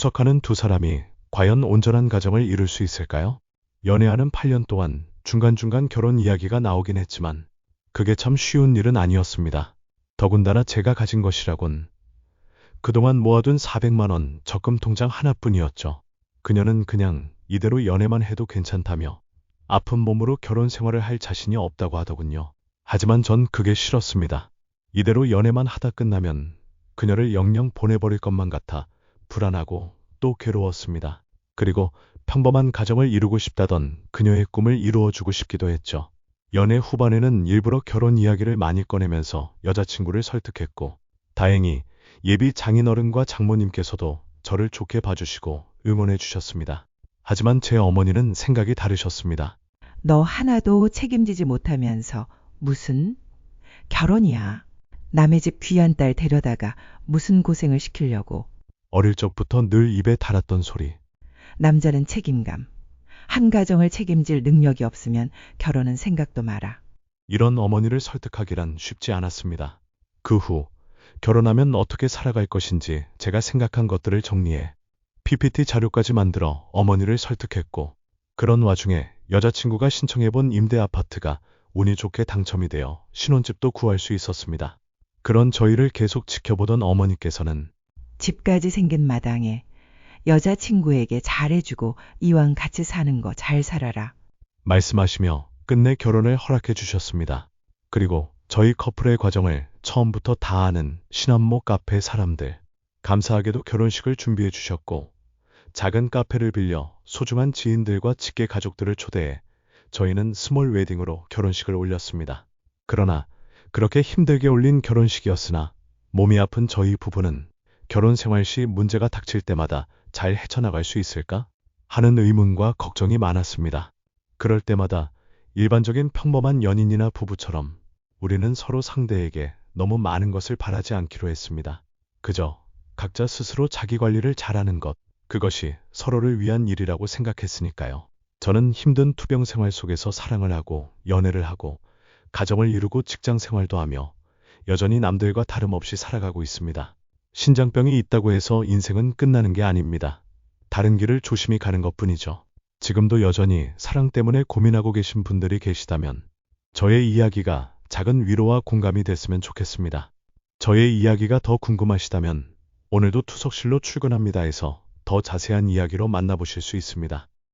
투석하는 두 사람이 과연 온전한 가정을 이룰 수 있을까요? 연애하는 8년 동안 중간중간 결혼 이야기가 나오긴 했지만 그게 참 쉬운 일은 아니었습니다. 더군다나 제가 가진 것이라곤 그동안 모아둔 400만 원 적금 통장 하나뿐이었죠. 그녀는 그냥 이대로 연애만 해도 괜찮다며 아픈 몸으로 결혼 생활을 할 자신이 없다고 하더군요. 하지만 전 그게 싫었습니다. 이대로 연애만 하다 끝나면 그녀를 영영 보내버릴 것만 같아 불안하고 또 괴로웠습니다. 그리고 평범한 가정을 이루고 싶다던 그녀의 꿈을 이루어주고 싶기도 했죠. 연애 후반에는 일부러 결혼 이야기를 많이 꺼내면서 여자친구를 설득했고, 다행히 예비 장인어른과 장모님께서도 저를 좋게 봐주시고 응원해 주셨습니다. 하지만 제 어머니는 생각이 다르셨습니다. 너 하나도 책임지지 못하면서 무슨 결혼이야. 남의 집 귀한 딸 데려다가 무슨 고생을 시키려고. 어릴 적부터 늘 입에 달았던 소리. 남자는 책임감. 한 가정을 책임질 능력이 없으면 결혼은 생각도 마라. 이런 어머니를 설득하기란 쉽지 않았습니다. 그 후 결혼하면 어떻게 살아갈 것인지 제가 생각한 것들을 정리해 PPT 자료까지 만들어 어머니를 설득했고 그런 와중에 여자친구가 신청해본 임대 아파트가 운이 좋게 당첨이 되어 신혼집도 구할 수 있었습니다. 그런 저희를 계속 지켜보던 어머니께서는 집까지 생긴 마당에 여자친구에게 잘해주고 이왕 같이 사는 거 잘 살아라. 말씀하시며 끝내 결혼을 허락해 주셨습니다. 그리고 저희 커플의 과정을 처음부터 다 아는 신한모 카페 사람들. 감사하게도 결혼식을 준비해 주셨고, 작은 카페를 빌려 소중한 지인들과 직계 가족들을 초대해 저희는 스몰 웨딩으로 결혼식을 올렸습니다. 그러나 그렇게 힘들게 올린 결혼식이었으나 몸이 아픈 저희 부부는 결혼 생활 시 문제가 닥칠 때마다 잘 헤쳐나갈 수 있을까? 하는 의문과 걱정이 많았습니다. 그럴 때마다 일반적인 평범한 연인이나 부부처럼 우리는 서로 상대에게 너무 많은 것을 바라지 않기로 했습니다. 그저 각자 스스로 자기 관리를 잘하는 것, 그것이 서로를 위한 일이라고 생각했으니까요. 저는 힘든 투병 생활 속에서 사랑을 하고 연애를 하고 가정을 이루고 직장 생활도 하며 여전히 남들과 다름없이 살아가고 있습니다. 신장병이 있다고 해서 인생은 끝나는 게 아닙니다. 다른 길을 조심히 가는 것 뿐이죠. 지금도 여전히 사랑 때문에 고민하고 계신 분들이 계시다면 저의 이야기가 작은 위로와 공감이 됐으면 좋겠습니다. 저의 이야기가 더 궁금하시다면 오늘도 투석실로 출근합니다에서 더 자세한 이야기로 만나보실 수 있습니다.